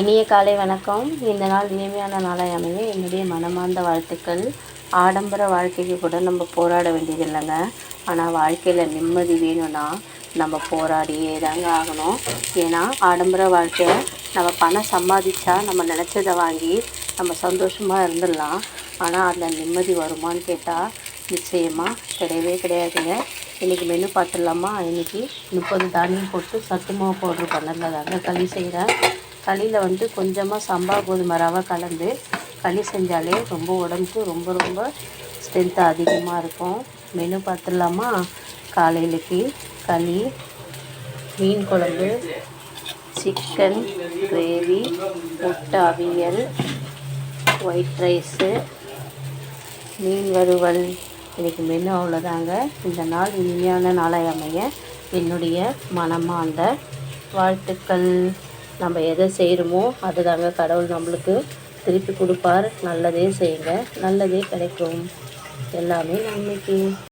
இனிய காலை வணக்கம். இந்த நாள் இனிமையான நாளாய் அமைய என்னுடைய மனமார்ந்த வாழ்த்துக்கள். ஆடம்பர வாழ்க்கைக்கு கூட நம்ம போராட வேண்டியது இல்லைங்க. ஆனால் வாழ்க்கையில் நிம்மதி வேணும்னா நம்ம போராடியே தாங்க ஆகணும். ஏன்னா ஆடம்பர வாழ்க்கையை நம்ம பணம் சம்பாதிச்சா நம்ம நினச்சதை வாங்கி நம்ம சந்தோஷமாக இருந்துடலாம். ஆனால் அதில் நிம்மதி வருமான்னு கேட்டால் நிச்சயமாக கிடையவே கிடையாதுங்க. இன்றைக்கி மெனு பார்த்துடலாமா? இன்றைக்கி முப்பது தானியம் போட்டு சத்து மாவு பவுட்ரு பண்ணதில் தாங்க களி செய்கிறேன் களியில் வந்து கொஞ்சமாக சம்பா கோதுமை ரவை கலந்து களி செஞ்சாலே ரொம்ப உடம்புக்கு ரொம்ப ரொம்ப ஸ்ட்ரென்த்து அதிகமாக இருக்கும். மெனு பார்த்துடலாமா? காலையிலக்கு களி மீன் குழம்பு சிக்கன் கிரேவி முட்டை அவியல் ஒயிட் ரைஸு மீன் வறுவல். இன்றைக்கி மெனு அவ்வளோதாங்க இந்த நாள் இனிமையான நாளாய் அமைய என்னுடைய மனமார்ந்த வாழ்த்துக்கள். நம்ம எதை செய்கிறோமோ அது தாங்க கடவுள் நம்மளுக்கு திருப்பி கொடுப்பார். நல்லதே செய்யுங்க. நல்லதே கிடைக்கும். எல்லாமே நன்மைக்கு